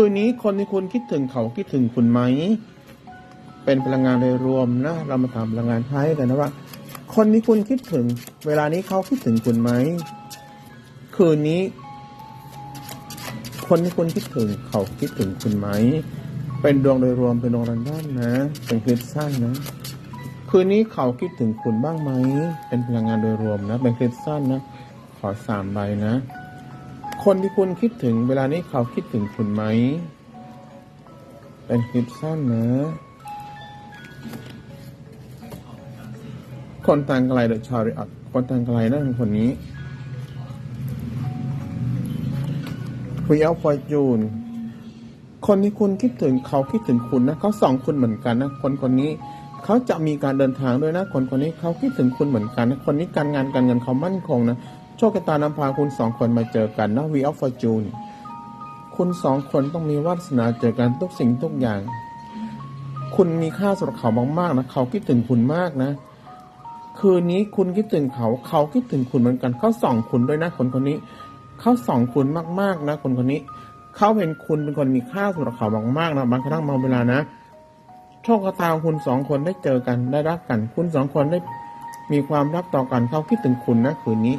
คืนนี้คนที่คุณคิดถึงเขาคิดถึงคุณไหม เป็นพลังงานโดยรวมนะ เรามาถามพลังงานไพ่กันนะว่า คนที่คุณคิดถึง เวลานี้เขาคิดถึงคุณไหม คืนนี้ คนที่คุณคิดถึง เขาคิดถึงคุณไหม เป็นดวงโดยรวมเป็นดวงรันดอมนะ เป็นคลิปสั้นนะ คืนนี้เขาคิดถึงคุณบ้างไหม เป็นพลังงานโดยรวมนะ เป็นคลิปสั้นนะ ขอสามใบนะ คนที่คุณคิดถึงเวลานี้เขาคิดถึงคุณไหม เป็นคลิปสั้นนะ คนต่างไกลเดอะชาริอัตคนต่างไกลนะคนนี้คุยเอาฟอร์จูน คนที่คุณคิดถึงเขาคิดถึงคุณนะเขาสองคุณเหมือนกันนะคนคนนี้เขาจะมีการเดินทางด้วยนะ คนคนนี้เขาคิดถึงคุณเหมือนกันนะคนนี้การงานการเงินเขามั่นคงนะ โชคชะตานำพาคุณสองคนมาเจอกันนะ We of Fortune คุณสองคนต้องมีวาสนาเจอกันทุกสิ่งทุกอย่าง คุณมีค่าสำหรับเขามากๆนะเขาคิดถึงคุณมากนะ คืนนี้คุณคิดถึงเขา เขาคิดถึงคุณเหมือนกันเขาส่องคุณด้วยนะคนคนนี้เขาส่องคุณมากๆนะ คนคนนี้เขาเห็นคุณเป็นคนมีค่าสำหรับเขามากๆนะบางครั้งบางเวลานะโชคชะตาคุณสองคนได้เจอกันได้รักกัน คุณสองคนได้มีความรักต่อกันเขาคิดถึงคุณนะคืนนี้